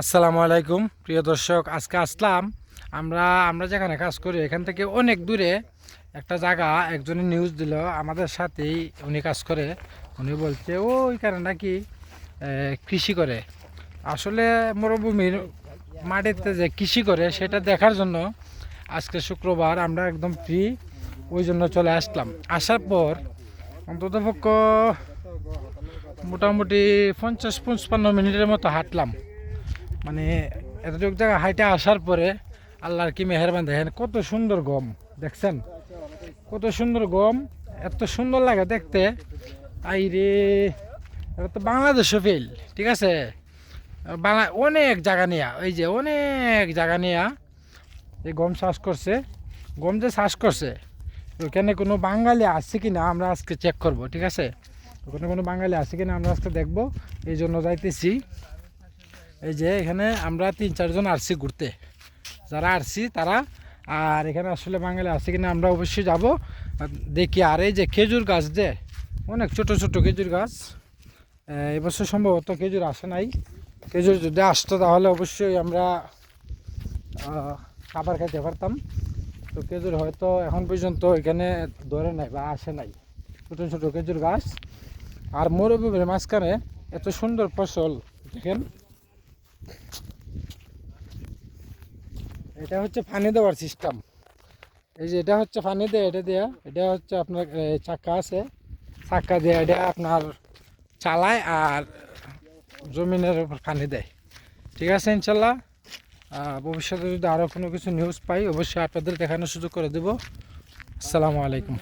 আসসালামু আলাইকুম, প্রিয় দর্শক, আজকে আসলাম। আমরা আমরা যেখানে কাজ করি, এখান থেকে অনেক দূরে একটা জায়গা একজনের নিউজ দিল, আমাদের সাথেই উনি কাজ করে। উনি বলছে ওইখানে নাকি কৃষি করে। আসলে মরুভূমির মাটিতে যে কৃষি করে, সেটা দেখার জন্য আজকে শুক্রবার আমরা একদম ফ্রি ওই জন্য চলে আসলাম। আসার পর অন্ততপক্ষ মোটামুটি পঞ্চাশ, পঞ্চান্ন মিনিটের মতো হাঁটলাম। মানে এতটুকু জায়গা হাইটে আসার পরে আল্লাহর কি মেহরবান দেখেন, কত সুন্দর গম, দেখছেন? কত সুন্দর গম, এত সুন্দর লাগে দেখতে। আই রে এটা তো বাংলাদেশও ফেল ঠিক আছে? বাংলা অনেক জায়গা নিয়া ওই যে অনেক জায়গা নিয়া এই গম চাষ করছে। গম যে চাষ করছে ওইখানে কোনো বাঙালি আছে কি না আমরা আজকে চেক করব, ঠিক আছে? ওখানে কোনো বাঙালি আছে কি না আমরা আজকে দেখব, এই জন্য যাইতেছি। এই যে এখানে আমরা তিন চারজন আসছি ঘুরতে। যারা আসছি তারা। আর এখানে আসলে বাঙালি আছে কিনা আমরা অবশ্যই যাব। দেখি, আর এই যে খেজুর গাছ যে, অনেক ছোট ছোট খেজুর গাছ। এবছর সম্ভবত খেজুর আসে নাই। খেজুর যদি আসতো তাহলে অবশ্যই আমরা খাবার খাইতে পারতাম। তো খেজুর হয়তো এখন পর্যন্ত এখানে ধরে নাই বা আসে নাই। ছোট ছোট খেজুর গাছ। আর মরুভূমির মাঝখানে এত সুন্দর ফসল, দেখেন। এটা হচ্ছে ফানে দেওয়ার সিস্টেম এই যে এটা হচ্ছে ফানে দেয়, এটা দেয়া, এটা হচ্ছে আপনার চাকা আছে। চাক্কা দেয়া, এটা আপনার চালায় আর জমিনের উপর ফানে দেয়। ঠিক আছে, ইনশাল্লাহ। ভবিষ্যতে যদি আরও কোনো কিছু নিউজ পাই, অবশ্যই আপনাদের দেখানোর সুযোগ করে দেবো। আসসালামু আলাইকুম।